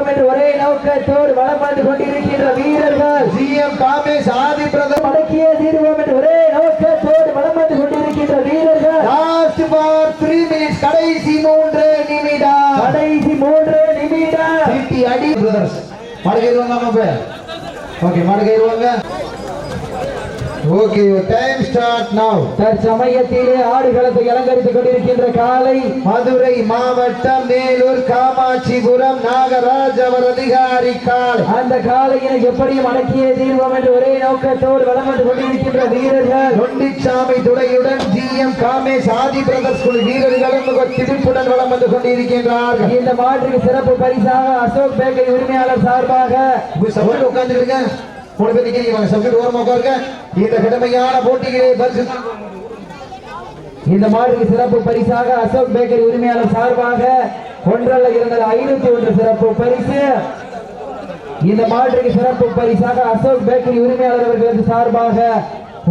தீர்வோம் என்று ஒரே நோக்கத்தோடு வளம் வந்து கொண்டிருக்கின்ற வீரர்கள். ஜிஎம் காமேஷ் ஆதி பிரதர் அடக்கிய தீர்வோம் என்று ஒரே நோக்கத்தோடு வளம் வந்து கொண்டிருக்கின்ற வீரர்கள். லாஸ்ட் ஃபார் த்ரீ மினிட்ஸ் கடைசி மூன்று நிமிடம். கடைசி மூன்று நிமிடம். அடி. பிரதர்ஸ் நம்ம ஓகே மடக்கிடுவாங்க ஓகே டைம் ஸ்டார்ட் நவ் தற்சமயத்திலே ஆடுகளத்தை அலங்கரித்துக் கொண்டிருக்கின்ற காலை மதுரை மாவட்டம் மேலூர் காமாட்சிபுரம் நாகராஜ் அவர் அதிகாரி காலை. அந்த காலையினை எப்படியும் அடக்கிய தீர்வோம் என்று ஒரே நோக்கத்தோடு வளம் வந்து கொண்டிருக்கின்ற வீரர்கள். நொண்டிச்சாமி துணையுடன் ஜிஎம் காமேஷ் ஆதி பிரதர்ஸ் குழு வீரர்களும் திடிப்புடன் வளம் வந்து கொண்டிருக்கின்றார்கள். இந்த மாற்றுக்கு சிறப்பு பரிசாக அசோக் பேக்கரி உரிமையாளர் சார்பாக உட்கார்ந்துருங்க மூணு பேர் நிக்கிறீங்க வாங்க சப்ஜெக்ட் ஓரமா உட்காருங்க இந்த கடுமையான போட்டிகளை பரிசு. இந்த மாற்றுக்கு சிறப்பு பரிசாக அசோக் பேக்கரி உரிமையாளர் சார்பாக ஒன்றல்ல இருந்தது ஐநூத்தி ஒன்று சிறப்பு பரிசு. இந்த மாற்றுக்கு சிறப்பு பரிசாக அசோக் பேக்கரி உரிமையாளர் அவர்களது சார்பாக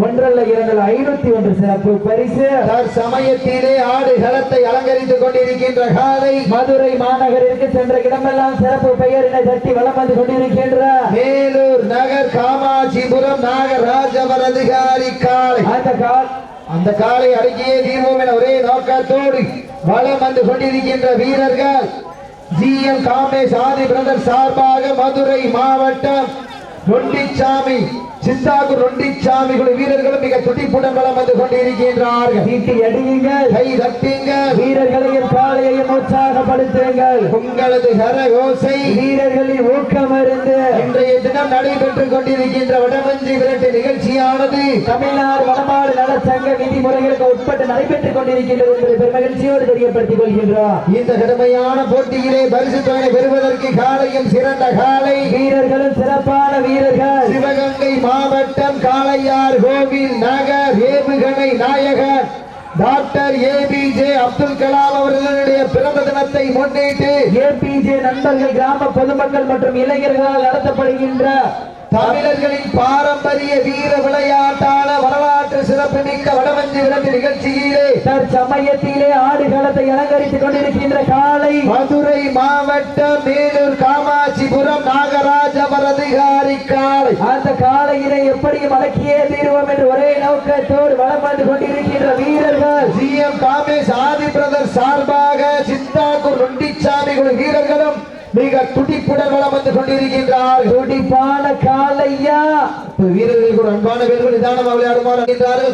ஒன்றல்ல இருந்தது ஐநூத்தி ஒன்று சிறப்பு பரிசு. சமயத்திலே ஆடு களத்தை அலங்கரித்துக் கொண்டிருக்கின்ற காலை மதுரை மாநகரிற்கு சென்ற இடமெல்லாம் சிறப்பு பெயரினை தட்டி வலம் வந்து கொண்டிருக்கின்ற காமாட்சிபுரம் அதிகாரி காலை அந்த கால். அந்த காலை அடக்கியே தீர்வோம் என ஒரே நோக்கத்தோடு வளம் வந்து கொண்டிருக்கின்ற வீரர்கள். ஜிஎம் காமேஷ் ஆதி பிரதர் சார்பாக மதுரை மாவட்டம் நொண்டிச்சாமி சித்தாகூர் நொண்டிச்சாமி குழு வீரர்களும் மிக துடிப்புடன் வளம் வந்து கொண்டிருக்கின்றார்கள். சீட்டி அடியுங்கள். கை தட்டுங்க வீரர்களையும் காளையையும் உற்சாகப்படுத்துங்கள். உங்களது கரகோசை வீரர்களின் ஊக்கம் இருந்து இன்றைய தினம் நடைபெற்றுக் கொண்டிருக்கின்ற வடமஞ்சி விரட்டு நிகழ்ச்சியானது. தமிழ்நாடு வடமாடு நலச்சங்க விதிமுறைகளுக்கு உட்பட்டு நடைபெற்றுக் கொண்டிருக்கின்றது என்பதை பெருமகிழ்ச்சியோடு தெரியப்படுத்திக் கொள்கின்றோம். இந்த கடுமையான போட்டியிலே பரிசு தொகை பெறுவதற்கு காலையும் சிறந்த காலை. வீரர்களும் சிறப்பான வீரர்கள். சிவகங்கை மாவட்டம் காளையார் கோவில் நகர் ஏவுகணை நாயகர் டாக்டர் ஏபிஜே அப்துல் கலாம் அவர்களுடைய பிறந்த தினத்தை முன்னிட்டு ஏபிஜே நண்பர்கள் கிராம பொதுமக்கள் மற்றும் இளைஞர்களால் நடத்தப்படுகின்ற தமிழர்களின் பாரம்பரிய வீர விளையாட்டான வரலாற்று சிறப்புமிக்க வடமஞ்சி விரட்டு நிகழ்ச்சியிலே தற்சமயத்திலே ஆடுகளத்தை அலங்கரித்துக் கொண்டிருக்கின்ற காலை மதுரை மாவட்டம் மேலூர் காமாட்சிபுரம் நாகராஜ் அவர் அதிகாரி காலை காலையினை எப்படியும் அடக்கியே தீர்வோம் என்று ஒரே நோக்கத்தோடு வளம் வந்து கொண்டிருக்கின்ற வீரர்கள். ஜிஎம் காமேஷ் ஆதி பிரதர் சார்பாக சித்தாக்கூர் நொண்டிச்சாமி குழு வீரர்களும் மிக துடிப்புடன் வளம் வந்து கொண்டிருக்கின்றார்கள். துடிப்பான காலையா? இப்ப வீரர்கள் கூட அன்பான வீரர்கள் நிதானமாக விளையாடுமாறு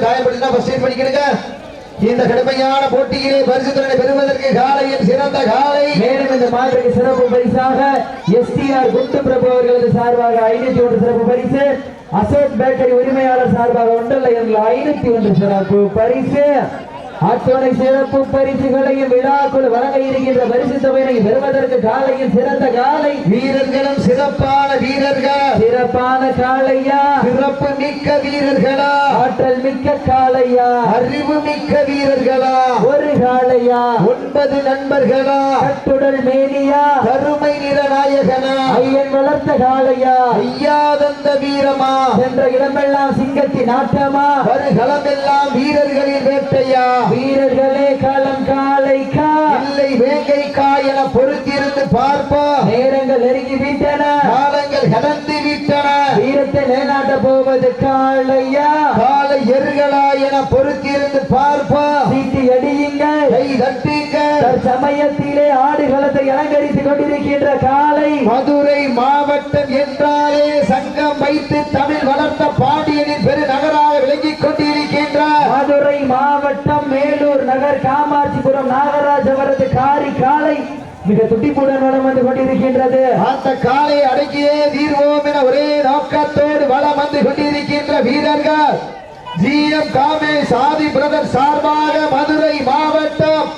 காயப்பட்டுனா ஃபர்ஸ்ட் எய்ட் பண்ணிக்கிடுங்க இந்த கடுமையான போட்டியிலே பரிசுத்தனை பெறுவதற்கு காலையில் சிறந்த காலை. மேலும் இந்த மாதிரிக்கு சிறப்பு பரிசாக எஸ்டிஆர் குண்டு பிரபு அவர்களது சார்பாக ஐநூத்தி ஒன்று சிறப்பு பரிசு. அசோக் பேக்கரி உரிமையாளர் சார்பாக ஒன்றல்ல எங்கள் ஐநூத்தி ஒன்று சிறப்பு பரிசு. அத்துணை சிறப்பு பரிசுகளையும் விழாக்குள் வழங்க இருக்கின்ற பரிசு தொகையினை பெறுவதற்கு காலையில் சிறந்த காலை. வீரர்களும் சிறப்பான வீரர்கள். சிறப்பான காளையா. சிறப்பு மிக்க வீரர்களா. ஆற்றல் மிக்க காளையா. அறிவு மிக்க வீரர்களா. ஒரு காளையா. ஒன்பது நண்பர்களா. கட்டுடல் மேனியா. கருமை நிற நாயகனா. ஐயன் வளர்த்த காளையா. ஐயாதந்த வீரமா. சென்ற இடமெல்லாம் சிங்கத்தின் ஆட்டமா. வருகளமெல்லாம் வீரர்களின் வேட்டையா. வீரர்களே களம் காளைக்கா இல்லை வேங்கை காயன பொறுத்திருந்து பார்ப்பா. நேரங்கள் நெருங்கி விட்டன. காலங்கள் கடந்து விட்டன. வீரத்தை நிலைநாட்ட போவது காளையா காலை எருகளா என பொறுத்திருந்து பார்ப்பா. சீட்டி அடியுங்கள். கை தட்டுங்க தற்சமயத்திலே ஆடுகளத்தை அலங்கரித்துக் கொண்டிருக்கின்ற காளை மதுரை மாவட்டம் என்றாலே சங்கம் வைத்து தமிழ் வளர்த்த பாண்டியனின் பெரு நகராக விளங்கிக் கொண்டிருக்கின்ற மதுரை மாவட்டம் மேலூர் நகர் காமாட்சிபுரம் நாகராஜ் அவரது காரி காலை மிக துடிப்புடன் வளம் வந்து கொண்டிருக்கின்றது. அந்த காலை அடக்கியே தீர்வோம் என ஒரே நோக்கத்தோடு வளம் வந்து கொண்டிருக்கின்ற வீரர்கள். ஜிஎம் காமேஷ் ஆதி பிரதர் சார்பாக மதுரை மாவட்டம்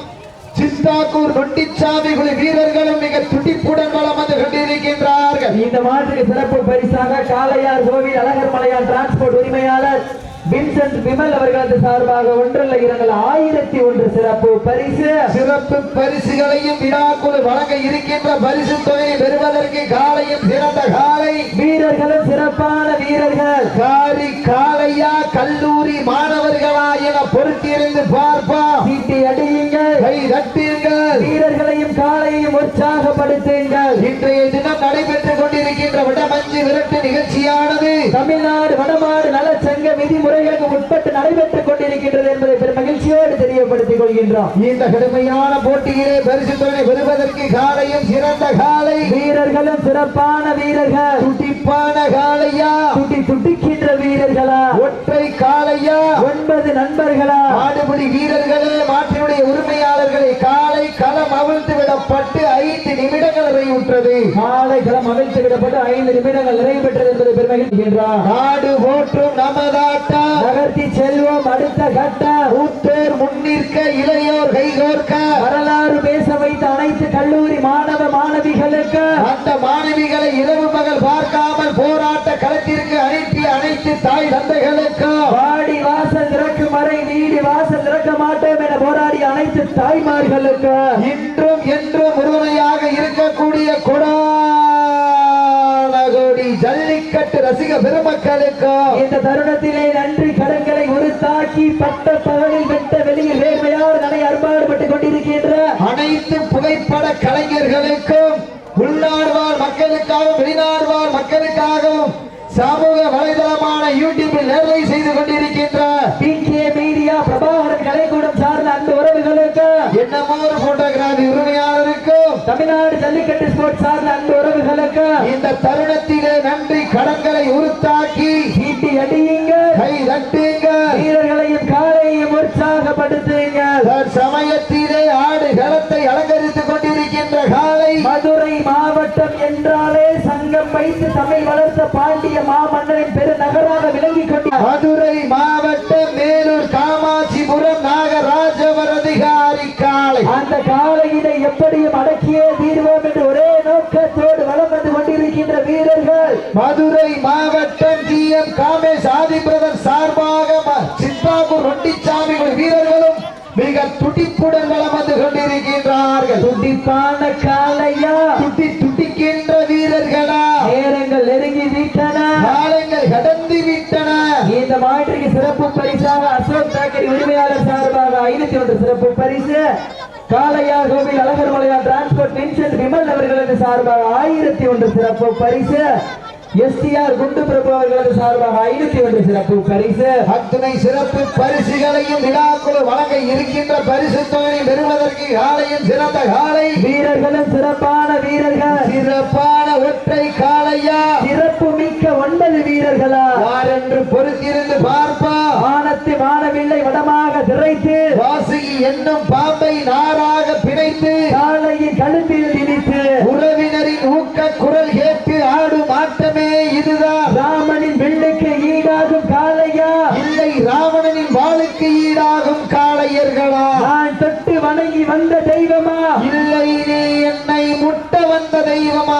சித்தாக்கூர் நொண்டிச்சாமி குழு வீரர்களும் மிக துடிப்புடன் வளம் வந்து கொண்டிருக்கின்றார்கள். இந்த மாற்றுக்கு சிறப்பு பரிசாக காளையார் கோவில் அழகர் மலையார் டிரான்ஸ்போர்ட் உரிமையாளர் வின்சென்ட் விமல் அவர்களது சார்பாக ஒன்றல்ல இரண்டு ஆயிரத்தி ஒன்று சிறப்பு பரிசு. சிறப்பு பரிசுகளையும் விழாக்குழு வழங்க இருக்கின்ற பரிசு தொகையை பெறுவதற்கு காலையும் சிறந்த காலை. வீரர்களும் சிறப்பான வீரர்கள். காரி காளையா கல்லூரி மாணவர்களா என பொறுத்திருந்து பார்ப்பா சீட்டி அடியுங்கள். கை தட்டுங்கள். வீரர்களையும் காளையையும் உற்சாகப்படுத்துங்கள். இன்றைய தினம் நடைபெற்றுக் கொண்டிருக்கின்ற விடமஞ்சு விரட்டு நிகழ்ச்சியானது. தமிழ்நாடு வடமாடு நலச்சங்க விதிமுறைகளுக்கு உட்பட்டு நடைபெற்றுக் கொண்டிருக்கின்றது என்பதை பெரும் மகிழ்ச்சியோடு தெரியப்படுத்திக் கொள்கின்றோம். இந்த கடுமையான போட்டியிலே பரிசு தொகை பெறுவதற்கு காலையும் சிறந்த காலை. வீரர்களும் சிறப்பான வீரர்கள். துடிப்பான காலையா? துடி துடிக்கின்ற வீரர்களா? ஒற்றை காலையா? ஒன்பது நண்பர்களா? ஆடுபடி வீரர்களே மாட்டினுடைய உரிமையாளர்களை காலை களம் அவிழ்த்து விடப்பட்டு ஐந்து நிமிடங்கள் நிறைவுற்றது காலை களம் அவிழ்த்து விடப்பட்டு ஐந்து நிமிடங்கள் நிறைவு பெற்றது என்பதை பெருமகிழ்கின்றார் நாடு போற்றும் நமதாட்டம் நகர்த்தி செல்வோம் அடுத்த கட்ட. மூத்தோர் முன்னிற்க இளையோர் கைகோர்க்க வரலாறு பேச வைத்த அனைத்து கல்லூரி மாணவ மாணவிகளுக்கு. அந்த மாணவிகளை இரவு பகல் பார்க்காமல் போராட்ட களத்திற்கு அனுப்பிய அனைத்து தாய் தந்தைகளுக்கு. வாடி வாசல் திறக்கும் வரை நீடி வாசல் திறக்க மாட்டோம் என போராடிய அனைத்து தாய்மார்களுக்கு. இன்றும் என்றும் உறுதுணையாக இருக்கக்கூடிய கொடானகோடி ஜல்லிக்கட்டு ரசிக பெருமக்களுக்கும் இந்த தருணத்திலே நன்றி கடன்களை உருத்தாக்கி பட்ட பகலில் வெட்ட வெளியில் வேர்மையால் நனை அறுபாடுபட்டுக் கொண்டிருக்கின்ற அனைத்து புகைப்பட கலைஞர்களுக்கும் உள்நாடு வாழ் மக்களுக்காகவும் வெளிநாடு வாழ் மக்களுக்காகவும் சமூக வலைதளமான யூடியூபில் நேரலை செய்து கொண்டிருக்கின்ற பிகே மீடியா பிரபாகரன் கலைக்கூடம் சார்ந்த அன்பு உறவுகளுக்கு என்னமோ ஒரு போட்டோகிராஃபி உரிமையாளருக்கும் தமிழ்நாடு ஜல்லிக்கட்டு ஸ்போர்ட்ஸ் சார்ந்த அன்பு உறவுகளுக்கு இந்த தருணத்திலே நன்றி கடன்களை உருத்தாக்கி சீட்டி அடியுங்கள். கை தட்டுங்கள். வீரர்களையும் காலையும் உற்சாகப்படுத்துங்கள். சமயத்திலே ஆடு களத்தை அலங்கரித்துக் கொண்டிருக்கின்ற காலை மதுரை மாவட்டம் என்றாலே சங்கம் வைத்து தமிழ் வளர்த்த பாண்டிய மாமன்னரின் பெருநகராக விளங்கிக் கொண்டார் மதுரை மாவட்டம் மேலூர் காமாட்சிபுரம் நாகராஜவரதிகாரி காலை அந்த காலையினை எப்படியும் அடக்கியே தீர்வோம் என்று ஒரே நோக்கத்தோடு வலம் வந்து கொண்டிருக்கின்ற வீரர்கள் மதுரை மாவட்டம் G M Kamesh Adhi brother சார்பாக சித்தாபூர் ரொட்டிச்சாமி வீரர்களும் மிக துடிப்புடன் வலம் வந்து கொண்டிருக்கின்றார்கள். துடிப்பான காலையா துடி துடிக்கின்ற வீரர்களா? நேரங்கள் நெருங்கி விட்டன. காலங்கள் கடந்து விட்டன. இந்த மாற்றுக்கு சிறப்பு பரிசாக அசோக் பேக்கரி உரிமையாளர் சார்பாக ஐநூத்தி ஒன்று சிறப்பு பரிசு. காளையார் கோவில் அழகர் மலையார் டிரான்ஸ்போர்ட் வின்சென்ட் விமல் அவர்களது சார்பாக ஆயிரத்தி ஒன்று சிறப்பு பரிசு. எஸ்டிஆர் குண்டு பிரபு அவர்களது சார்பாக ஐநூத்தி ஒன்று சிறப்பு பரிசு. அத்துணை சிறப்பு பரிசுகளையும் விழாக்குழு வழங்க இருக்கின்ற பரிசு தொகையை பெறுவதற்கு காலையும் சிறந்த காலை. வீரர்களும் சிறப்பான வீரர்கள். சிறப்பான ஒற்றை காளையா? சிறப்பு மிக்க ஒன்பது வீரர்களா? யாரென்று பொறுத்திருந்து பார்ப்பா. வானத்து வானவில்லை வடமாக திரைத்து வாசுகி என்னும் பாம்பை நாராக பிணைத்து காளையின் கழுத்தில் இடித்து உறவினரின் ஊக்க குரல் கேட்டு ஆடும் ஆட்டமே இதுதான் ராமனின் வில்லுக்கு ஈடாகும் காளையா? இல்லை ராவணனின் வாளுக்கு ஈடாகும் காளையர்களா. நான் தொட்டு வணங்கி வந்த தெய்வமா? இல்லை நீ என்னை முட்ட வந்த தெய்வமா?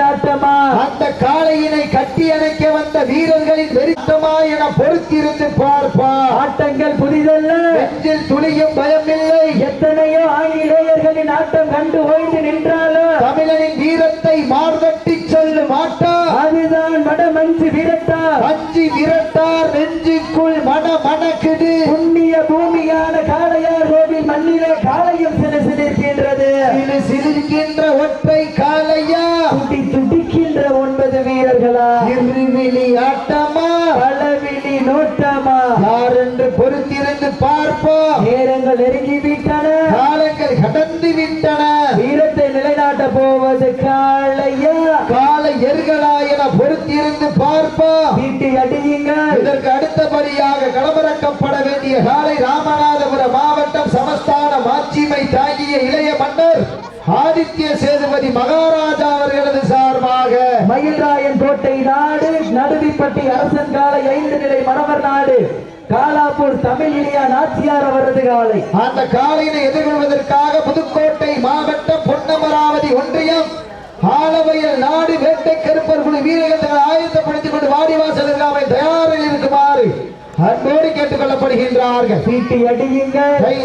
ஆட்டமா அந்த காளையினை கட்டி அணைக்க வந்த வீரர்களின் வெறித்தமா என பொறுத்திருந்து பார்ப்பா. ஆட்டங்கள் புதிதல்ல. நெஞ்சில் துளியும் பயமில்லை. எத்தனையோ ஆங்கிலேயர்களின் ஆட்டம் கண்டு ஓய்ந்து நின்றாலும் தமிழனின் வீரத்தை மார்கட்டி சொல்ல மாட்டா. அதுதான் வடமஞ்சு விரட்டா. அஞ்சி விரட்டார் நெஞ்சுக்குள் மன மணக்குது புண்ணிய பூமியான காளையார் கோவில் மண்ணிலே காளையும் சில சிலிர்க்கின்றது. சிலு சிலிர்க்கின்ற ஒற்றை காளையா? துடி துடிக்கின்ற ஒன்பது வீரர்களா? இருவிழி ஆட்டமா? பலவிழி நோட்டமா? யார் என்று பொறுத்திருந்து பார்ப்போம்? நேரங்கள் நெருங்கி விட்டன காலங்கள் கடந்து விட்டன. வேண்டிய காலை ராமநாதபுரம் மாவட்டம் சமஸ்தான மாட்சிமை தாங்கிய இளைய மன்னர் ஆதித்ய சேதுபதி மகாராஜா அவர்களது சார்பாக மயில்ராயன் கோட்டை நாடு நடுவிப்பட்டி அரசன் காலை ஐந்து நிலை மணவர் நாடு. காலாப்பூர் தமிழ் இனியா நாச்சியார் அவரது காலை. அந்த காலையினை எதிர்கொள்வதற்காக புதுக்கோட்டை மாவட்டம் பொன்னமராவதி ஒன்றியம் ஆலவயல் நாடு வேட்டை கருப்பர் குழு வீரர்கள் அன்போடு கேட்டுக் கொள்ளப்படுகின்றார்கள் வீட்டி அடியுங்கள். கை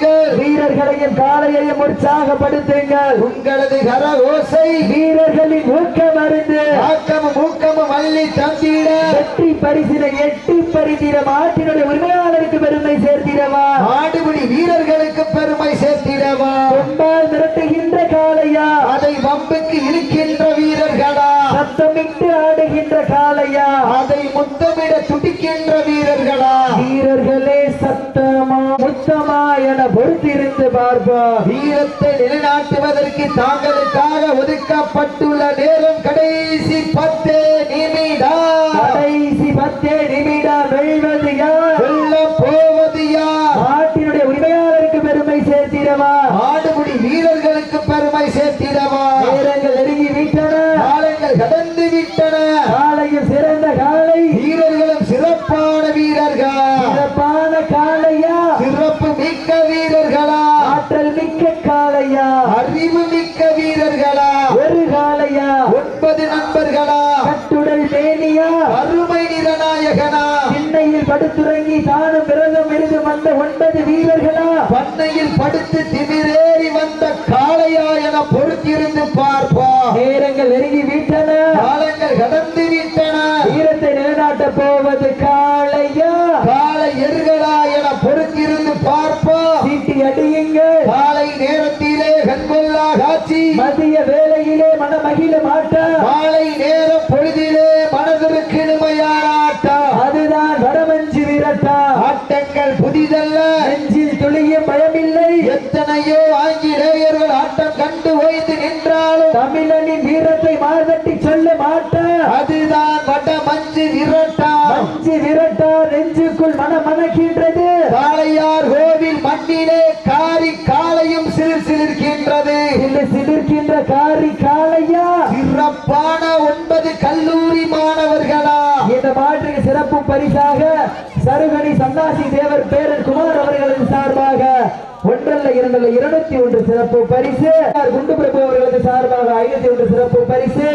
தட்டுங்கள் வீரர்களையும் காளையையும் உற்சாகப்படுத்துங்கள். உங்களது கர ஓசை வீரர்களின் ஊக்கம் அருந்து ஆக்கமும் ஊக்கமும் அள்ளி தந்திட. வெற்றி பரிசினை எட்டி பரிதிர மாட்டினுடைய உரிமையாளருக்கு பெருமை சேர்த்திடவா? ஆடுபிடி வீரர்களுக்கு பெருமை சேர்த்திடவா? கொம்பால் மிரட்டுகின்ற காளையா? அதை வம்புக்கு இழுக்கின்ற வீரர்களா? சத்தமிட்டு ஆடுகின்ற காளையா? அதை முத்தமிட துடிக்கின்ற வீரர்களா? வீரர்களே சத்தமா. முத்தமா என பொறுத்திருந்து பார்ப்போம். வீரத்தை நிலைநாட்டுவதற்கு தாங்களுக்காக ஒதுக்கப்பட்டுள்ள நேரம் கடைசி பத்து நிமிடம். கடைசி பத்தே நிமிடம். வெல்வது யார்? வெல்ல போவது யார்? நாட்டினுடைய உரிமையாளருக்கு பெருமை சேர்த்திடவா? ஆடுபிடி வீரர்களுக்கு பெருமை சேர்த்திடவா? நேரங்கள் நெருங்கி விட்டன. காலங்கள் கடந்து விட்டன. காளையா அறிவு மிக்க வீரர்களா? ஒரு காளையா ஒன்பது நண்பர்களா? கட்டுடல் மேனியா அருமை நிறநாயகனா? திண்ணையில் படுத்துறங்கி தானும் விரதம் இருந்து வந்த ஒன்பது வீரர்களா? பண்ணையில் படுத்து திமிரேறி வந்த காளையா என பொறுத்திருந்து பார்ப்போம் நேரங்கள் நெருங்கி விட்டன. காலங்கள் கடந்து விட்டன. வீரத்தை நிலைநாட்ட போவது காளையா? காலை எருகளா என பொறுத்திருந்து பார்ப்போம் சீட்டி அடியுங்கள். காலை காட்சி மதிய வேளையிலே மனமகிழ மாட்டா மாலை நேரம் பொழுதிலே மனதிற்கு இனிமையான ஆட்டம் அதுதான் வடமஞ்சு வீரட்டா ஆட்டங்கள் புதிதல்ல நெஞ்சில் துளியும் பயமில்லை. எத்தனையோ ஆங்கிலேயர்கள் ஆட்டம் கண்டு ஓய்ந்து நின்றாலும் தமிழனின் வீரத்தை மார்தட்டி சொல்ல மாட்டா அதுதான் வட மஞ்சு விரட்டா மஞ்சு விரட்டா நெஞ்சுக்குள் மன மணக்கின்றது. காளையார் கோவில் மண்ணிலே காரி காளையும் சிலிர் சிலிர்க்கின்றது. சிலு சிலிர்க்கின்ற காரி காளையா? சிறப்பான ஒன்பது கல்லூரி மாணவர்களா? இந்த மாற்றுக்கு சிறப்பு பரிசாக சருகணி சன்னாசி தேவர் பேரன் குமார் அவர்களது சார்பாக ஒன்றல்ல இரண்டல்ல இருநூத்தி ஒன்று சிறப்பு பரிசு. குண்டு பிரபு அவர்களது சார்பாக ஐநூத்தி ஒன்று சிறப்பு பரிசு?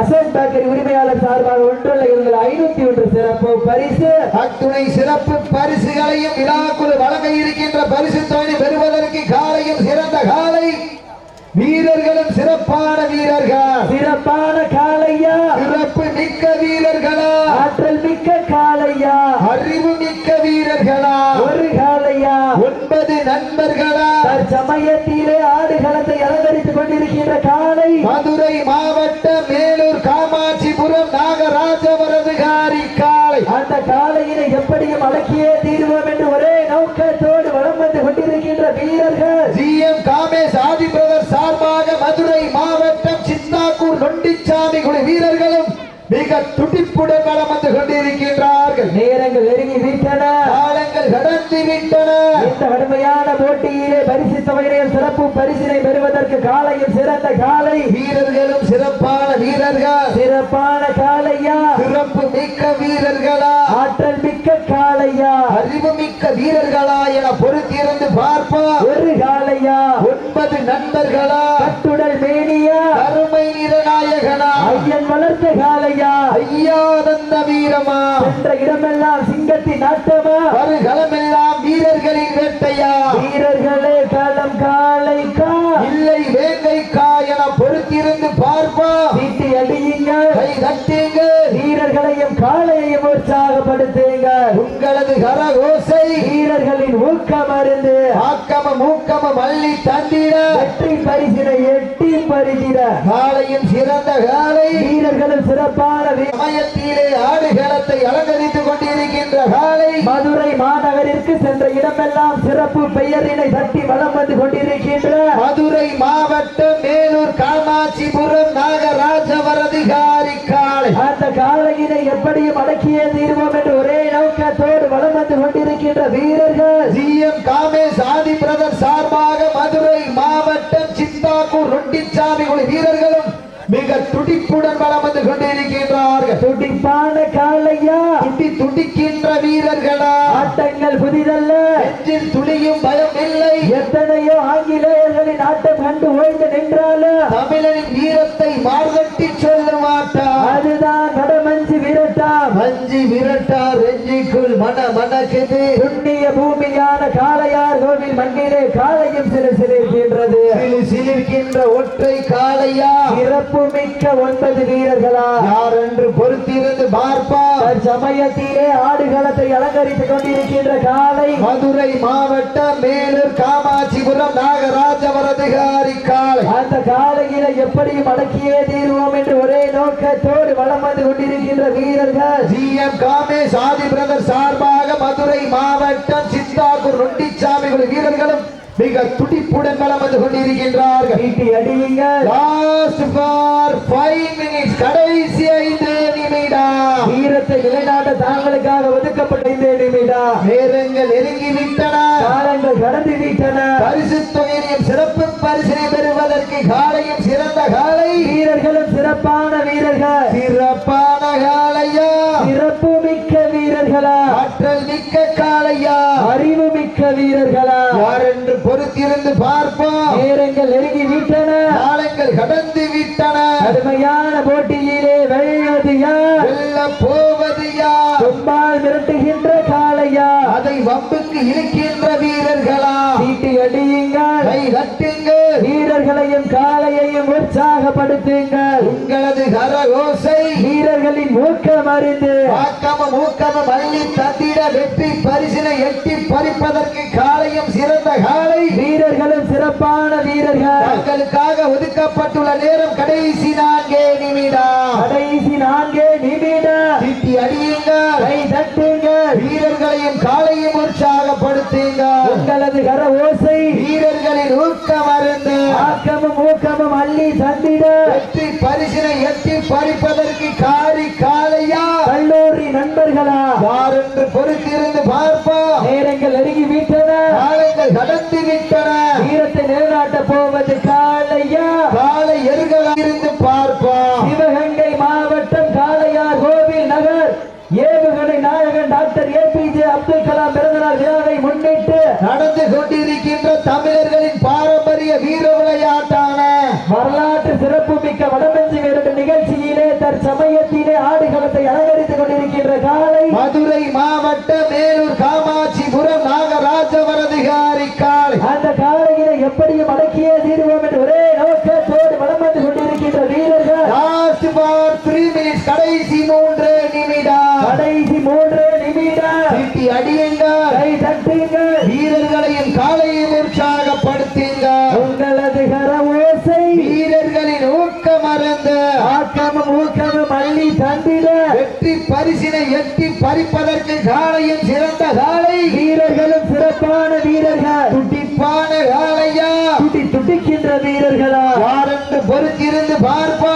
அசோக் பேக்கரி உரிமையாளர் சார்பாக ஒன்றல்ல இரண்டல்ல ஐநூத்தி ஒன்று சிறப்பு பரிசு. அத்துணை சிறப்பு பரிசுகளையும் விழாக்குழு வழங்க இருக்கின்ற பரிசு தொகை பெறுவதற்கு காலையும் சிறந்த காலை வீரர்களும் சிறப்பான வீரர்கள். சிறப்பான காளையா. சிறப்பு மிக்க வீரர்களா. ஆற்றல் மிக்க காளையா. அறிவு மிக்க வீரர்களா. ஒரு காளையா. ஒன்பது நண்பர்களா. தற்சமயத்திலே ஆடுகளத்தை அலங்கரித்துக் கொண்டிருக்கின்ற காளை. மதுரை மாவட்ட மேலூர் காமாட்சிபுரம் நாகராஜவரது காரி காலை அந்த காளையினை எப்படியும் அடக்கியே தீர்வோம் என்று ஒரே நோக்கத்தோடு வலம் வந்து கொண்டிருக்கின்ற வீரர்கள். ஜிஎம் காமேஷ் ஆதி பிரதர் சார்பாக மதுரை மாவட்டம் சித்தாக்கூர் நொண்டிச்சாமி குழு வீரர்களும் மிக துடிப்புடன் வலம் வந்து கொண்டிருக்கின்றார்கள். நேரங்கள் நெருங்கி விட்டன காலங்கள் கடந்து விட்டன. இந்த கடுமையான போட்டியிலே பரிசு தொகையினையும் சிறப்பு பரிசினை பெறுவதற்கு காளையும் சிறந்த காளை வீரர்களும் சிறப்பான வீரர்கள். சிறப்பான காளையா சிறப்பு மிக்க வீரர்களா? ஆற்றல் மிக்க காளையா அறிவு மிக்க வீரர்களா என பொறுத்திருந்து பார்ப்போம். ஒரு காளையா ஒன்பது நண்பர்களா? கட்டுடல் காளையா? ஐயாதந்த வீரமா? சென்ற இடமெல்லாம் சிங்கத்தின் நாட்டமா? வருகளமெல்லாம் வீரர்களின் வேட்டையா? மூக்கம மல்லி தந்திட. வெற்றி பரிசினை எட்டி பரிசிட காலையும் சிறந்த காலை. வீரர்களும் சிறப்பான சமயத்திலே ஆடுகளத்தை அலங்கரித்துக் கொண்டிருக்கின்ற காலை. மதுரை மாநகரிற்கு சென்ற இடமெல்லாம் சிறப்பு பெயரினை தட்டி வலம் வந்து கொண்டிருக்கின்ற மதுரை மாவட்டம் மேலூர் காமாட்சிபுரம் நாகராஜவரதி காரி காலை அந்த காளையினை எப்படியும் அடக்கியே தீர்வோம் என்று ஒரே நோக்கத்தோடு வலம் வந்து கொண்டிருக்கின்ற வீரர்கள். ஜிஎம் காமேஷ் ஆதி பிரதர் சார்பாக மதுரை மாவட்டம் சித்தாக்கூர் ரொட்டிச்சாமி குழு வீரர்களும் மிக துடிப்புடன் வலம் வந்து கொண்டிருக்கின்றார்கள். துடிப்பான காளையா? துடி துடிக்கின்ற வீரர்களா? ஆட்டங்கள் புதிதல்ல. நெஞ்சில் துளியும் பயம் இல்லை. எத்தனையோ ஆங்கிலேயர்களின் ஆட்டம் கண்டு ஓய்ந்து நின்றாலும் தமிழனின் வீரத்தை மார்கட்டி புண்ணிய பூமியான காளையார் கோவில் மண்ணிலே காளையும் சிறு சிலிர்க்கின்றது. சிலு சிலிர்க்கின்ற ஒற்றை காளையா? சிறப்பு மிக்க ஒன்பது வீரர்களா? யார் என்று பொறுத்திருந்து பார்ப்பா. சமயத்திலே ஆடுகளத்தை அலங்கரித்துக் கொண்டிருக்கின்ற காளை. மதுரை மாவட்டம் மேலூர் காமாட்சிபுரம் நாகராஜவரதிகாரி காளை. அந்த காலையில எப்படியும் அடக்கியே தீர்வோம் என்று ஒரே நோக்கத்தோடு வலம் வந்து கொண்டிருக்கின்ற வீரர்கள். ஜிஎம் காமேஷ் ஆதி பிரதர் சார்பாக மதுரை மாவட்டம் சித்தாக்கூர் நொண்டிச்சாமி வீரர்களும் மிக துடிப்புடன் வலம் வந்து கொண்டிருக்கின்றார்கள். ஈட்டி அடியுங்க லாஸ்ட் ஃபார் ஃபைவ் மினிட்ஸ் கடைசி ஐந்து. நிமிடம் வீரத்தை நிலைநாட்ட தாங்களுக்காக ஒதுக்கப்பட்ட இந்த நிமிடம் நேரங்கள் நெருங்கி விட்டன காலங்கள் கடந்து விட்டன பரிசு தொகையினையும் சிறப்பு பரிசினை பெறுவதற்கு காலையும் சிறந்த காலை. வீரர்களும் சிறப்பான வீரர்கள். சிறப்பான காலையா. சிறப்பு மிக்க வீரர்களா. ஆற்றல் மிக்க காளையா அறிவு மிக்க வீரர்களா. யார் என்று பொறுத்திருந்து பார்ப்போம். நேரங்கள் நெருங்கி விட்டன காலங்கள் கடந்து விட்டன. கடுமையான போட்டியிலே வெள்ளது யார் வெல்ல போவது யார் தும்பால் மிரட்டுகின்ற காளையா அதை வம்புக்கு இழுக்கின்ற வீரர்களா? சீட்டி அடியுங்கள். கை தட்டுங்க வீரர்களையும் காளையையும் உற்சாகப்படுத்துங்கள். உங்களது கரகோசை வீரர்களின் ஊக்கம் அறிந்து. ஆக்கம மூக்கம மல்லி தந்திட வெற்றி பரிசினை எட்டி பறிப்பதற்கு காலையும் சிறந்த காலை வீரர்களும் சிறப்பான வீரர்கள். தங்களுக்காக ஒதுக்கப்பட்டுள்ள நேரம் கடைசி நான்கே நிமிடம். கடைசி நான்கே நிமிடம். திட்டி அடியுங்க கை தட்டுங்கள். வீரர்களையும் காலையும் உற்சாகப்படுத்துங்க உங்களது கர ஓசை வீரர்களின் ஊக்கம் அருந்து ஆக்கமும் ஊக்கமும் அள்ளி தந்திட வெற்றி பரிசினை எட்டி பறிப்பதற்கு காரி காலையா கல்லூரி நண்பர்களா யார் என்று பொறுத்திருந்து பார்ப்போம். நேரங்கள் நெருங்கி விட்டன. கடந்து விட்டன. வீரத்தை நிலைநாட்ட போவது காளையா? காலை எருகளாக இருந்து பார்ப்போம். சிவகங்கை மாவட்டம் காளையார் கோவில் நகர். ஏவுகணை நாயகன் டாக்டர் ஏபிஜே அப்துல் கலாம் பிறந்தநாள் விழாவை முன்னிட்டு நடந்து கொண்டிருக்கின்ற தமிழர்களின் பாரம்பரிய வீர விளையாட்டான வரலாற்று சிறப்புமிக்க வடமஞ்சி விரட்டு நிகழ்ச்சியிலே தற்சமயத்திலே ஆடுகளத்தை அலங்கரித்துக் பறிப்பதற்கு காலையும் சிறந்த காலை வீரர்களும் சிறப்பான வீரர்கள். துடிப்பான காலையா துடி துடிக்கின்ற வீரர்களா? யார் என்று பொறுத்திருந்து பார்ப்போம்.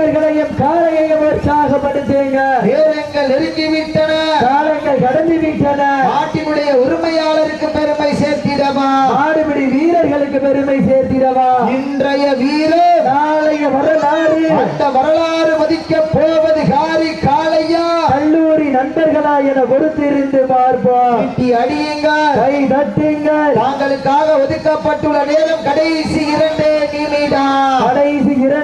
வீரர்களையும் காலையையும் உற்சாகப்படுத்துங்க நேரங்கள் நெருங்கி விட்டன காலங்கள் கடந்து விட்டன நாட்டினுடைய உரிமையாளருக்கு பெருமை சேர்த்திடவா? மாடுபிடி வீரர்களுக்கு பெருமை சேர்த்திடவா? இன்றைய வீரர் நாளைய வரலாறு. அந்த வரலாறு மதிக்க போவது காரி காளையா? கல்லூரி நண்பர்களா என பொறுத்திருந்து பார்ப்போம். அடியுங்க கை தட்டுங்கள். தாங்களுக்காக ஒதுக்கப்பட்டுள்ள நேரம் கடைசி இரண்டு நிமிடம். கடைசி இரண்டே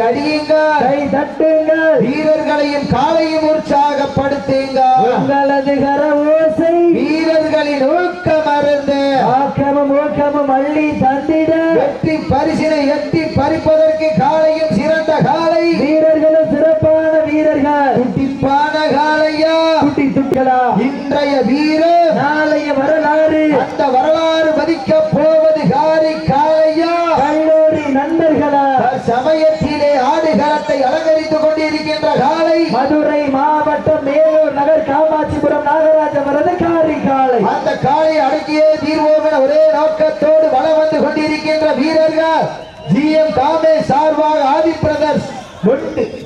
நிமிடம் திட்டி அடியுங்க கை தட்டுங்கள். வீரர்களையும் காலையும் உற்சாகப்படுத்துங்க. உங்களது கர ஓசை. வீரர்களின் ஊக்கம் அருந்து. ஆக்கமும் ஊக்கமும் அள்ளி தந்திட. வெற்றி பரிசினை எட்டி பறிப்பதற்கு காலையும் சிறந்த காலை வீரர்களும் சிறப்பான வீரர்கள். துடிப்பான காலையா குட்டி துட்களா இன்றைய வீரர். நாளைய வரலாறு. அந்த வரலாறு மதிக்க போவது காரி காளையா கல்லூரி நண்பர்களா சமயத்திலே ஆடுகளத்தை அலங்கரித்துக் கொண்டிருக்கின்ற காலை மதுரை மாவட்டம் மேலூர் நகர் காமாட்சிபுரம் நாகராஜ வரதக்காரி காலை அந்த காலை அடக்கியே தீர்வோம் என ஒரே நோக்கத்தோடு வலம் வந்து கொண்டிருக்கின்ற வீரர்கள். ஜிஎம் காமே சார்பாக ஆதி பிரதர்ஸ்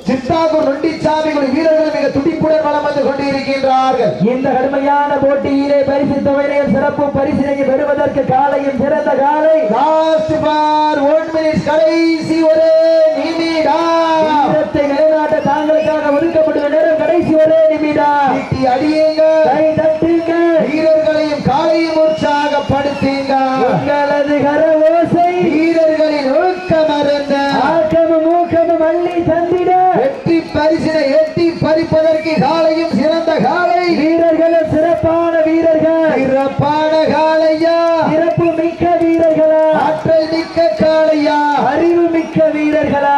சித்தாகூர் நொண்டிச்சாமி வீரர்கள் மிக துடிப்புடன் வலம் வந்து கொண்டிருக்கின்றார்கள். இந்த கடுமையான போட்டியிலே பரிசு தொகையினையும் சிறப்பு பரிசினையும் பெறுவதற்கு காலையும் சிறந்த காலை லாஸ்ட் பார் ஒன் மினிட்ஸ் கடைசி ஒரே நிமிடம். வீரத்தை நிலைநாட்ட தாங்களுக்காக ஒதுக்கப்பட்டுள்ள நேரம் கடைசி ஒரே நிமிடம். அடியுங்க கை தட்டுங்க வீரர்களையும் காலையும் உற்சாகப்படுத்துங்க உங்களது கர ஓசை வீரர்களின் ஒழுக்கம் அருந்த. ஆக்கமும் ஊக்கமும் அள்ளி தந்திட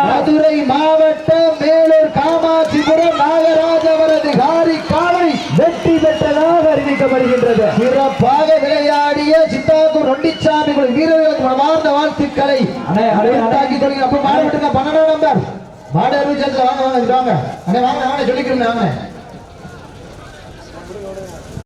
மதுரை மாவட்டம் மேலூர் காமாட்சிபுரம் நாகராஜ அவரது காரி காலை வெற்றி பெற்றதாக அறிவிக்கப்படுகின்றது சிறப்பாக விளையாடிய சித்தாத்தூர் நொண்டிச்சாமி குழு வீரர்களுக்கு மனமார்ந்த வாழ்த்துக்களை அண்ணே, அப்ப மாடு விட்டுங்க பன்னெண்டாம் நம்பர். மாடு அறிவிச்சதுல வாங்க வாங்க வாங்க. அண்ணே வாங்க வாங்க. சொல்லிக்கிறேன் வாங்க.